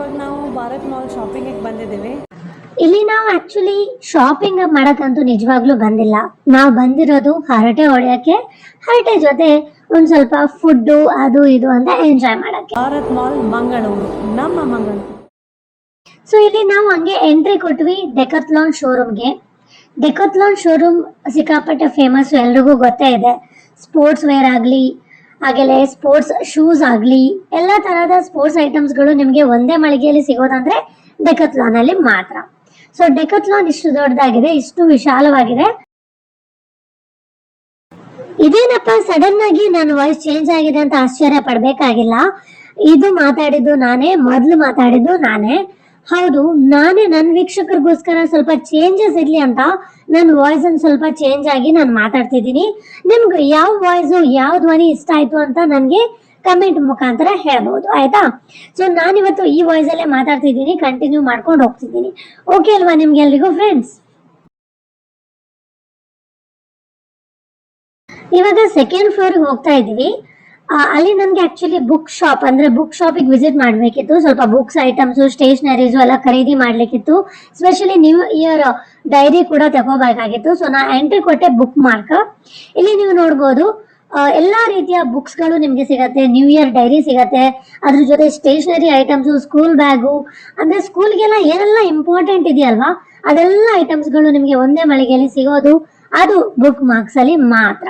ಇವಾಗ ನಾವು ಭಾರತ್ ಮಾಲ್ ಶಾಪಿಂಗಿಗೆ ಬಂದಿದ್ದೀವಿ. ಇಲ್ಲಿ ನಾವು ಆಕ್ಚುಲಿ ಶಾಪಿಂಗ್ ಮಾಡಕ್ಕಂತೂ ನಿಜವಾಗ್ಲೂ ಬಂದಿಲ್ಲ. ನಾವು ಬಂದಿರೋದು ಹರಟೆ ಹೊಡೆಯಕ್ಕೆ ಹರಟೆ ಜೊತೆ ಒಂದ್ ಸ್ವಲ್ಪ ಫುಡ್ಡು ಅದು ಇದು ಅಂತ ಎಂಜಾಯ್ ಮಾಡಕ್ಕೆ. ಭಾರತ್ ಮಾಲ್ ಮಂಗಳೂರು ನಮ್ಮ ಮಂಗಳೂರು. ಸೊ ಇಲ್ಲಿ ನಾವು ಹಂಗೆ ಎಂಟ್ರಿ ಕೊಟ್ವಿ ಡೆಕತ್ಲಾನ್ ಶೋರೂಮ್ಗೆ ಡೆಕತ್ಲಾನ್ ಶೋರೂಮ್ ಸಿಕ್ಕಾಪಟ್ಟೆ ಫೇಮಸ್ ಎಲ್ರಿಗೂ ಗೊತ್ತೇ ಇದೆ. ಸ್ಪೋರ್ಟ್ಸ್ ವೇರ್ ಆಗಲಿ ಹಾಗೆಯೇ ಸ್ಪೋರ್ಟ್ಸ್ ಶೂಸ್ ಆಗಲಿ, ಎಲ್ಲ ತರಹದ ಸ್ಪೋರ್ಟ್ಸ್ ಐಟಮ್ಸ್ಗಳು ನಿಮಗೆ ಒಂದೇ ಮಳಿಗೆಯಲ್ಲಿ ಸಿಗೋದಂದ್ರೆ ಡೆಕತ್ಲಾನ್ ಅಲ್ಲಿ ಮಾತ್ರ. ಸೊ ಡೆಕತ್ಲಾನ್ ಇಷ್ಟು ದೊಡ್ಡದಾಗಿದೆ, ಇಷ್ಟು ವಿಶಾಲವಾಗಿದೆ. ಇದೇನಪ್ಪ ಸಡನ್ ಆಗಿ ನನ್ನ ವಾಯ್ಸ್ ಚೇಂಜ್ ಆಗಿದೆ ಅಂತ ಆಶ್ಚರ್ಯ ಪಡ್ಬೇಕಾಗಿಲ್ಲ. ಇದು ಮಾತಾಡಿದ್ದು ನಾನೇ, ಮೊದಲು ಮಾತಾಡಿದ್ದು ನಾನೇ. ಹೌದು ನಾನೇ ನನ್ನ ವೀಕ್ಷಕರಿಗೋಸ್ಕರ ಸ್ವಲ್ಪ ಚೇಂಜಸ್ ಇರ್ಲಿ ಅಂತ ನನ್ನ ವಾಯ್ಸ್ ಅನ್ನು ಸ್ವಲ್ಪ ಚೇಂಜ್ ಆಗಿ ನಾನು ಮಾತಾಡ್ತಿದ್ದೀನಿ. ನಿಮ್ಗೆ ಯಾವ ವಾಯ್ಸು ಯಾವ ಧ್ವನಿ ಇಷ್ಟ ಆಯ್ತು ಅಂತ ನನಗೆ ಕಮೆಂಟ್ ಮುಖಾಂತರ ಹೇಳ್ಬೋದು ಆಯ್ತಾ? ಸೊ ನಾನಿವತ್ತು ಈ ವಾಯ್ಸ್ ಅಲ್ಲೇ ಮಾತಾಡ್ತಿದ್ದೀನಿ ಕಂಟಿನ್ಯೂ ಮಾಡ್ಕೊಂಡು ಹೋಗ್ತಿದ್ದೀನಿ. ಓಕೆ ಅಲ್ವಾ ನಿಮ್ಗೆ ಎಲ್ರಿಗೂ ಫ್ರೆಂಡ್ಸ್ ಇವಾಗ ಸೆಕೆಂಡ್ ಫ್ಲೋರ್ ಹೋಗ್ತಾ ಇದೀವಿ ಆ, ಅಲ್ಲಿ ನನಗೆ ಆಕ್ಚುಲಿ ಬುಕ್ ಶಾಪ್ ಅಂದ್ರೆ ಬುಕ್ ಶಾಪಿಗೆ ವಿಸಿಟ್ ಮಾಡಬೇಕಿತ್ತು. ಸ್ವಲ್ಪ ಬುಕ್ಸ್ ಐಟಮ್ಸ್ ಸ್ಟೇಷನರೀಸ್ ಎಲ್ಲ ಖರೀದಿ ಮಾಡ್ಲಿಕ್ಕಿತ್ತು. ಸ್ಪೆಷಲಿ ನ್ಯೂ ಇಯರ್ ಡೈರಿ ಕೂಡ ತಗೋಬೇಕಾಗಿತ್ತು. ಸೊ ನಾ ಎಂಟ್ರಿ ಕೊಟ್ಟೆ ಬುಕ್ ಮಾರ್ಕ್ ಇಲ್ಲಿ ನೀವು ನೋಡ್ಬೋದು ಎಲ್ಲಾ ರೀತಿಯ ಬುಕ್ಸ್ಗಳು ನಿಮಗೆ ಸಿಗತ್ತೆ. ನ್ಯೂ ಇಯರ್ ಡೈರಿ ಸಿಗತ್ತೆ. ಅದ್ರ ಜೊತೆ ಸ್ಟೇಷನರಿ ಐಟಮ್ಸ್ ಸ್ಕೂಲ್ ಬ್ಯಾಗು ಅಂದ್ರೆ ಸ್ಕೂಲ್ಗೆಲ್ಲ ಏನೆಲ್ಲ ಇಂಪಾರ್ಟೆಂಟ್ ಇದೆಯಲ್ವಾ? ಅದೆಲ್ಲ ಐಟಮ್ಸ್ಗಳು ನಿಮಗೆ ಒಂದೇ ಮಳಿಗೆಯಲ್ಲಿ ಸಿಗೋದು. ಅದು ಬುಕ್ ಮಾರ್ಕ್ಸ್ ಅಲ್ಲಿ ಮಾತ್ರ.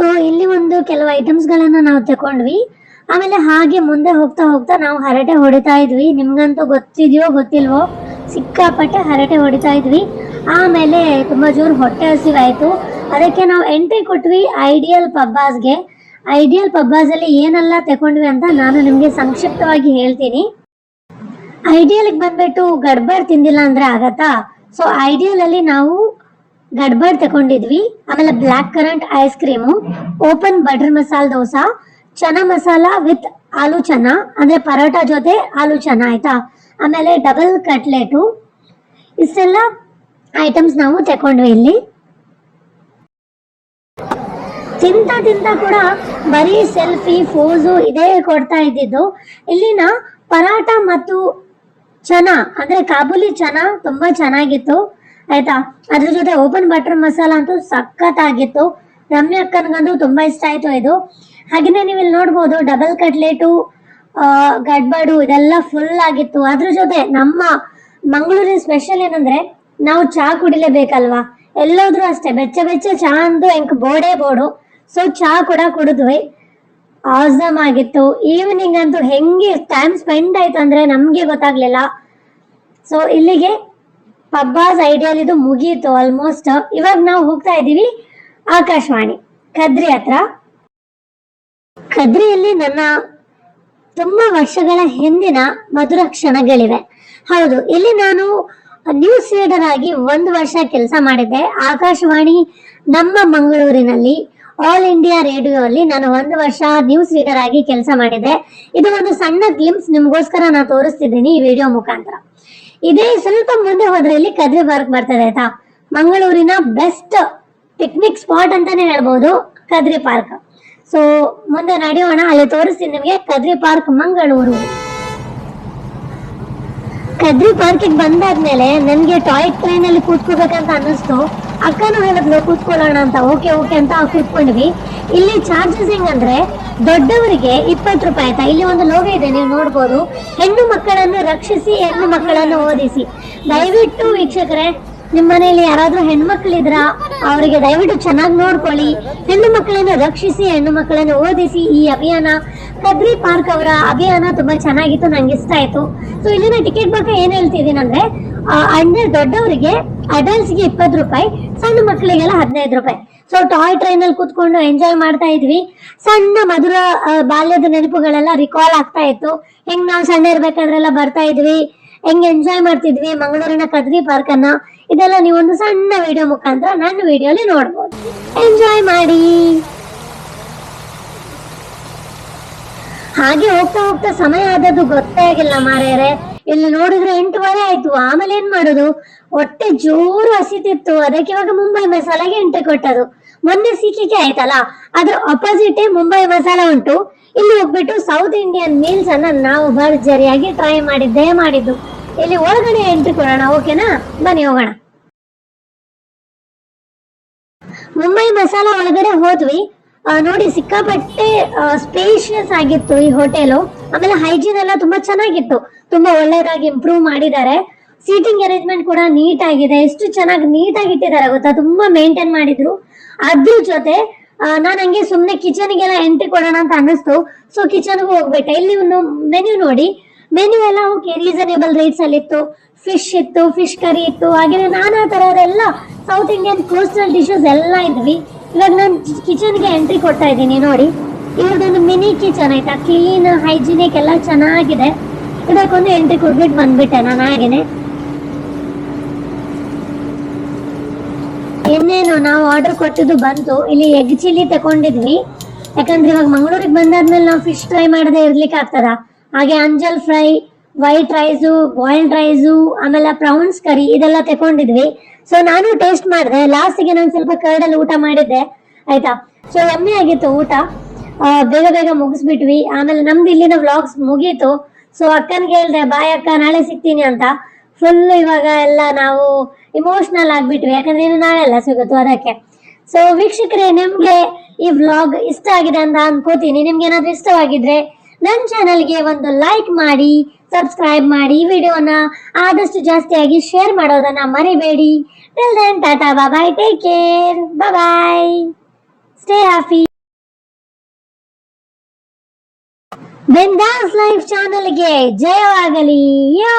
ಸೊ ಇಲ್ಲಿ ಒಂದು ಕೆಲವು ಐಟಮ್ಸ್ ಗಳನ್ನ ನಾವು ತಕೊಂಡ್ವಿ. ಆಮೇಲೆ ಹಾಗೆ ಮುಂದೆ ಹೋಗ್ತಾ ಹೋಗ್ತಾ ನಾವು ಹರಟೆ ಹೊಡಿತಾ ಇದ್ವಿ. ನಿಮ್ಗಂತೂ ಗೊತ್ತಿದೆಯೋ ಗೊತ್ತಿಲ್ವೋ, ಸಿಕ್ಕಾಪಟ್ಟೆ ಹರಟೆ ಹೊಡಿತಾ ಇದ್ವಿ. ಆಮೇಲೆ ತುಂಬಾ ಜೋರು ಹೊಟ್ಟೆ ಹಸಿವಾಯ್ತು. ಅದಕ್ಕೆ ನಾವು ಎಂಟ್ರಿ ಕೊಟ್ವಿ ಐಡಿಯಲ್ ಪಬ್ಬಾಸ್ಗೆ ಐಡಿಯಲ್ ಪಬ್ಬಾಸಲ್ಲಿ ಏನೆಲ್ಲ ತಕೊಂಡ್ವಿ ಅಂತ ನಾನು ನಿಮ್ಗೆ ಸಂಕ್ಷಿಪ್ತವಾಗಿ ಹೇಳ್ತೀನಿ. ಐಡಿಯಲ್ ಬಂದ್ಬಿಟ್ಟು ಗಡ್ಬಡ್ ತಿಂದಿಲ್ಲ ಅಂದ್ರೆ ಆಗತ್ತಾ? ಸೊ ಐಡಿಯಲ್ ಅಲ್ಲಿ ನಾವು ಗಡ್ಬಡ್ ತಗೊಂಡಿದ್ವಿ ಆಮೇಲೆ blackcurrant ice cream open butter masala dosa chana masala with aloo chana ಅಂದ್ರೆ ಪರೋಟ ಜೊತೆ ಆಲೂ ಚನಾ ಆಯ್ತಾ? ಆಮೇಲೆ ಡಬಲ್ ಕಟ್ಲೆಟು ಇಷ್ಟೆಲ್ಲ ಐಟಮ್ಸ್ ನಾವು ತಕೊಂಡ್ವಿ ಇಲ್ಲಿ. ತಿಂತ ತಿಂತ ಕೂಡ ಬರೀ ಸೆಲ್ಫಿ ಫೋಸು ಇದೇ ಕೊಡ್ತಾ ಇದ್ದಿದ್ದು. ಇಲ್ಲಿನ ಪರಾಟ ಮತ್ತು ಚನಾ ಅಂದ್ರೆ ಕಾಬೂಲಿ ಚನಾ ತುಂಬಾ ಚೆನ್ನಾಗಿತ್ತು. ಆಯ್ತಾ? ಅದ್ರ ಜೊತೆ ಓಪನ್ ಬಟರ್ ಮಸಾಲ ಅಂತೂ ಸಖತ್ತಾಗಿತ್ತು. ರಮ್ಯ ಅಕ್ಕನ್ಗಂತೂ ತುಂಬಾ ಇಷ್ಟ ಆಯ್ತು ಇದು. ಹಾಗೇನೆ ನೀವು ಇಲ್ಲಿ ನೋಡ್ಬೋದು ಡಬಲ್ ಕಟ್ಲೆಟು ಗಡ್ಬಡು ಇದೆಲ್ಲ ಫುಲ್ ಆಗಿತ್ತು. ಅದ್ರ ಜೊತೆ ನಮ್ಮ ಮಂಗಳೂರಿನ ಸ್ಪೆಷಲ್ ಏನಂದ್ರೆ, ನಾವು ಚಹಾ ಕುಡಿಲೇಬೇಕಲ್ವಾ? ಎಲ್ಲೋದ್ರೂ ಅಷ್ಟೇ, ಬೆಚ್ಚ ಬೆಚ್ಚ ಚಹಾ ಅಂತೂ ಹೆಂಗ್ ಬೋಡೇ ಬೋಡು. ಸೊ ಚಹಾ ಕೂಡ ಕುಡಿದ್ವಿ. ಆಸಮ್ ಆಗಿತ್ತು. ಈವ್ನಿಂಗ್ ಅಂತೂ ಹೆಂಗೆ ಟೈಮ್ ಸ್ಪೆಂಡ್ ಆಯ್ತು ಅಂದ್ರೆ ನಮ್ಗೆ ಗೊತ್ತಾಗ್ಲಿಲ್ಲ. ಸೊ ಇಲ್ಲಿಗೆ ಪಬ್ಬಾಸ್ ಐಡಿಯಲ್ ಇದು ಮುಗೀತು ಆಲ್ಮೋಸ್ಟ್ ಇವಾಗ ನಾವು ಹೋಗ್ತಾ ಇದೀವಿ ಆಕಾಶವಾಣಿ, ಕದ್ರಿ ಹತ್ರ. ಕದ್ರಿಯಲ್ಲಿ ನನ್ನ ತುಂಬಾ ವರ್ಷಗಳ ಹಿಂದಿನ ಮಧುರ ಕ್ಷಣಗಳಿವೆ. ಹೌದು, ಇಲ್ಲಿ ನಾನು ನ್ಯೂಸ್ ರೀಡರ್ ಆಗಿ ಒಂದು ವರ್ಷ ಕೆಲಸ ಮಾಡಿದ್ದೆ. ಆಕಾಶವಾಣಿ ನಮ್ಮ ಮಂಗಳೂರಿನಲ್ಲಿ ಆಲ್ ಇಂಡಿಯಾ ರೇಡಿಯೋ ಅಲ್ಲಿ ನಾನು ಒಂದು ವರ್ಷ ನ್ಯೂಸ್ ರೀಡರ್ ಆಗಿ ಕೆಲಸ ಮಾಡಿದ್ದೆ. ಇದು ಒಂದು ಸಣ್ಣ ಗ್ಲಿಮ್ಸ್ ನಿಮ್ಗೋಸ್ಕರ ನಾನು ತೋರಿಸ್ತಿದ್ದೀನಿ ಈ ವಿಡಿಯೋ ಮುಖಾಂತರ. ಇದೇ ಸ್ವಲ್ಪ ಮುಂದೆ ಹೋದ್ರೆ ಇಲ್ಲಿ ಕದ್ರಿ ಪಾರ್ಕ್ ಬರ್ತದೆ ಆಯ್ತಾ? ಮಂಗಳೂರಿನ ಬೆಸ್ಟ್ ಪಿಕ್ನಿಕ್ ಸ್ಪಾಟ್ ಅಂತಾನೆ ಹೇಳ್ಬಹುದು ಕದ್ರಿ ಪಾರ್ಕ್ ಸೊ ಮುಂದೆ ನಡೆಯೋಣ, ಅಲ್ಲಿ ತೋರಿಸ್ತೀನಿ ನಿಮಗೆ ಕದ್ರಿ ಪಾರ್ಕ್ ಮಂಗಳೂರು. ಕದ್ರಿ ಪಾರ್ಕಿಗೆ ಬಂದಾದ್ಮೇಲೆ ನನಗೆ ಟಾಯ್ ಟ್ರೈನ್ ಅಲ್ಲಿ ಕೂತ್ಕೋಬೇಕಂತ ಅನ್ನಿಸ್ತು. ಅಕ್ಕನೂ ಹೇಳಿದ್ಲು, ಕೂತ್ಕೊಳ್ಳೋಣ ಅಂತ. ಓಕೆ ಓಕೆ ಅಂತ ಕೂತ್ಕೊಂಡ್ವಿ. ಇಲ್ಲಿ ಚಾರ್ಜಸ್ ಹೆಂಗಂದ್ರೆ ದೊಡ್ಡವರಿಗೆ ಇಪ್ಪತ್ತು ರೂಪಾಯಿ ಆಯ್ತಾ? ಇಲ್ಲಿ ಒಂದು ಲೋಗೋ ಇದೆ, ನೀವು ನೋಡ್ಬೋದು. ಹೆಣ್ಣು ಮಕ್ಕಳನ್ನು ರಕ್ಷಿಸಿ, ಹೆಣ್ಣು ಮಕ್ಕಳನ್ನು ಓದಿಸಿ. ದಯವಿಟ್ಟು ವೀಕ್ಷಕರೇ ನಿಮ್ಮ ಮನೆಯಲ್ಲಿ ಯಾರಾದ್ರೂ ಹೆಣ್ಮಕ್ಳಿದ್ರ? ಅವರಿಗೆ ದಯವಿಟ್ಟು ಚೆನ್ನಾಗಿ ನೋಡ್ಕೊಳ್ಳಿ. ಹೆಣ್ಣು ಮಕ್ಕಳನ್ನು ರಕ್ಷಿಸಿ ಹೆಣ್ಣು ಮಕ್ಕಳನ್ನು ಓದಿಸಿ ಈ ಅಭಿಯಾನ. ಕದ್ರಿ ಪಾರ್ಕ್ ಅವರ ಅಭಿಯಾನ ತುಂಬಾ ಚೆನ್ನಾಗಿತ್ತು ನಂಗೆ ಇಷ್ಟ ಆಯ್ತು. ಸೊ ಇಲ್ಲಿನ ಟಿಕೆಟ್ ಬಗ್ಗೆ ಏನ್ ಹೇಳ್ತಿದ್ದೀನಿ ಅಂದ್ರೆ ಆ, ಅಂದ್ರೆ ದೊಡ್ಡವರಿಗೆ ಅಡಲ್ಟ್ಸ್ಗೆ ಇಪ್ಪತ್ತು ರೂಪಾಯಿ ಸಣ್ಣ ಮಕ್ಕಳಿಗೆಲ್ಲ ಹದಿನೈದು ರೂಪಾಯಿ. ಸೊ ಟಾಯ್ ಟ್ರೈನ್ ಅಲ್ಲಿ ಕೂತ್ಕೊಂಡು ಎಂಜಾಯ್ ಮಾಡ್ತಾ ಇದ್ವಿ. ಸಣ್ಣ ಮಧುರ ಬಾಲ್ಯದ ನೆನಪುಗಳೆಲ್ಲ ರಿಕಾಲ್ ಆಗ್ತಾ ಇತ್ತು. ಹೆಂಗ್ ನಾವು ಸಣ್ಣ ಇರ್ಬೇಕಾದ್ರೆಲ್ಲ ಬರ್ತಾ ಇದ್ವಿ. ಹೆಂಗ್ ಎಂಜಾಯ್ ಮಾಡ್ತಿದ್ವಿ ಮಂಗಳೂರಿನ ಕದ್ರಿ ಪಾರ್ಕ್ ಅನ್ನ? ಇದೆಲ್ಲ ನೀವು ಒಂದು ಸಣ್ಣ ವಿಡಿಯೋ ಮುಖಾಂತರ ನನ್ನ ವಿಡಿಯೋಲಿ ನೋಡ್ಬೋದು. ಎಂಜಾಯ್ ಮಾಡಿ. ಹಾಗೆ ಹೋಗ್ತಾ ಹೋಗ್ತಾ ಸಮಯ ಆದದ್ದು ಗೊತ್ತೇ ಆಗಿಲ್ಲ ಮಾರ್ಯಾರೆ ಇಲ್ಲಿ ನೋಡಿದ್ರೆ ಎಂಟುವರೆ ಆಯ್ತು. ಆಮೇಲೆ ಏನ್ ಮಾಡೋದು? ಹೊಟ್ಟೆ ಜೋರು ಹಸಿತಿತ್ತು. ಅದಕ್ಕೆ ಇವಾಗ ಮುಂಬೈ ಮಸಾಲಾಗೆ ಎಂಟ್ರಿ ಕೊಟ್ಟದು. ಮೊನ್ನೆ ಸಿಕ್ಕಿಕೆ ಆಯ್ತಲ್ಲ? ಅದ್ರ ಅಪೋಸಿಟ್ ಮುಂಬೈ ಮಸಾಲ ಉಂಟು. ಇಲ್ಲಿ ಹೋಗ್ಬಿಟ್ಟು ಸೌತ್ ಇಂಡಿಯನ್ ಮೀಲ್ಸ್ ಅನ್ನ ನಾವು ಭರ್ಜರಿಯಾಗಿ ಟ್ರೈ ಮಾಡಿದ್ದೇ ಮಾಡಿದ್ದು. ಇಲ್ಲಿ ಒಳಗಡೆ ಎಂಟ್ರಿ ಕೊಡೋಣ ಓಕೆನಾ ಬನ್ನಿ ಹೋಗೋಣ. ಮುಂಬೈ ಮಸಾಲಾ ಒಳಗಡೆ ಹೋದ್ವಿ. ನೋಡಿ ಸಿಕ್ಕಾಪಟ್ಟೆ ಸ್ಪೇಷಿಯಸ್ ಆಗಿತ್ತು ಈ ಹೋಟೆಲು ಆಮೇಲೆ ಹೈಜೀನ್ ಎಲ್ಲ ತುಂಬಾ ಚೆನ್ನಾಗಿತ್ತು. ತುಂಬಾ ಒಳ್ಳೇದಾಗಿ ಇಂಪ್ರೂವ್ ಮಾಡಿದ್ದಾರೆ. ಸೀಟಿಂಗ್ ಅರೇಂಜ್ಮೆಂಟ್ ಕೂಡ ನೀಟ್ ಆಗಿದೆ. ಎಷ್ಟು ಚೆನ್ನಾಗಿ ನೀಟ್ ಆಗಿ ಇಟ್ಟಿದ್ದಾರೆ ಗೊತ್ತಾ? ತುಂಬಾ ಮೇಂಟೈನ್ ಮಾಡಿದ್ರು. ಅದ್ರ ಜೊತೆ ನಾನು ಹಂಗೆ ಸುಮ್ಮನೆ ಕಿಚನ್ಗೆಲ್ಲ ಎಂಟ್ರಿ ಕೊಡೋಣ ಅಂತ ಅನ್ನಿಸ್ತು. ಸೊ ಕಿಚನ್ಗೂ ಹೋಗ್ಬಿಟ್ಟೆ ಇಲ್ಲಿ ಮೆನ್ಯೂ ನೋಡಿ. ಮೆನ್ಯೂ ಎಲ್ಲ ಓಕೆ ರೀಸನೇಬಲ್ ರೇಟ್ಸ್ ಅಲ್ಲಿ ಇತ್ತು. ಫಿಶ್ ಇತ್ತು ಫಿಶ್ ಕರಿ ಇತ್ತು. ಹಾಗೆ ನಾನಾ ತರಹದೆಲ್ಲ ಸೌತ್ ಇಂಡಿಯನ್ ಕೋಸ್ಟಲ್ ಡಿಶಸ್ ಎಲ್ಲ ಇದ್ವಿ. ಇವಾಗ ನಾನು ಕಿಚನ್ಗೆ ಎಂಟ್ರಿ ಕೊಡ್ತಾ ಇದ್ದೀನಿ, ನೋಡಿ. ಇವ್ರದ್ದೊಂದು ಮಿನಿ ಕಿಚನ್ ಆಯ್ತಾ? ಕ್ಲೀನ್ ಹೈಜಿನಿಕ್ ಎಲ್ಲ ಚೆನ್ನಾಗಿದೆ. ಇದಕ್ಕೊಂದು ಎಂಟ್ರಿ ಕೊಟ್ಬಿಟ್ಟು ಬಂದ್ಬಿಟ್ಟೆ ನಾನು ಹಾಗೇನೆ. ಇನ್ನೇನು ನಾವು ಆರ್ಡರ್ ಕೊಟ್ಟಿದ್ದು ಬಂತು. ಇಲ್ಲಿ ಎಗ್ ಚಿಲ್ಲಿ ತಗೊಂಡಿದ್ವಿ. ಯಾಕಂದ್ರೆ ಇವಾಗ ಮಂಗಳೂರಿಗೆ ಬಂದಾದ್ಮೇಲೆ ನಾವು ಫಿಶ್ ಫ್ರೈ ಮಾಡದೆ ಇರ್ಲಿಕ್ಕೆ ಆಗ್ತದ. ಹಾಗೆ ಅಂಜಲ್ fry white rice boiled rice ಆಮೇಲೆ ಪ್ರೌನ್ಸ್ ಕರಿ ಇದೆಲ್ಲ ತಗೊಂಡಿದ್ವಿ. ಸೊ ನಾನು ಟೇಸ್ಟ್ ಮಾಡಿದೆ. ಲಾಸ್ಟಿಗೆ ನಾನು ಸ್ವಲ್ಪ ಕರ್ಡಲ್ಲಿ ಊಟ ಮಾಡಿದ್ದೆ. ಆಯ್ತಾ? ಸೊ ಎಮ್ಮೆ ಆಗಿತ್ತು ಊಟ. ಬೇಗ ಬೇಗ ಮುಗಿಸ್ಬಿಟ್ವಿ. ಆಮೇಲೆ ನಮ್ದು ಇಲ್ಲಿನ ವ್ಲಾಗ್ಸ್ ಮುಗೀತು. ಸೊ ಅಕ್ಕನ್ಗೆ ಹೇಳ್ದೆ, ಬಾಯ್ ಅಕ್ಕ, ನಾಳೆ ಸಿಗ್ತೀನಿ ಅಂತ. ಫುಲ್ ಇವಾಗ ಎಲ್ಲ ನಾವು ಇಮೋಷನಲ್ ಆಗ್ಬಿಟ್ವಿ. ಯಾಕಂದ್ರೆ ಇನ್ನು ನಾಳೆ ಎಲ್ಲ ಸಿಗುತ್ತು ಅದಕ್ಕೆ ಸೊ ವೀಕ್ಷಕರೇ, ನಿಮ್ಗೆ ಈ ವ್ಲಾಗ್ ಇಷ್ಟ ಆಗಿದೆ ಅಂತ ಅನ್ಕೋತೀನಿ. ನಿಮ್ಗೆ ಏನಾದ್ರೂ ಇಷ್ಟವಾಗಿದ್ರೆ ನನ್ನ ಚಾನಲ್ಗೆ ಒಂದು ಲೈಕ್ ಮಾಡಿ ಸಬ್ಸ್ಕ್ರೈಬ್ ಮಾಡಿ ವಿಡಿಯೋನ ಆದಷ್ಟು ಜಾಸ್ತಿಯಾಗಿ ಶೇರ್ ಮಾಡೋದನ್ನ ಮರಿಬೇಡಿ. Till then tata bye take care bye stay happy bindaas life ಚಾನಲ್ಗೆ ಜಯವಾಗಲಿ. ಯೋ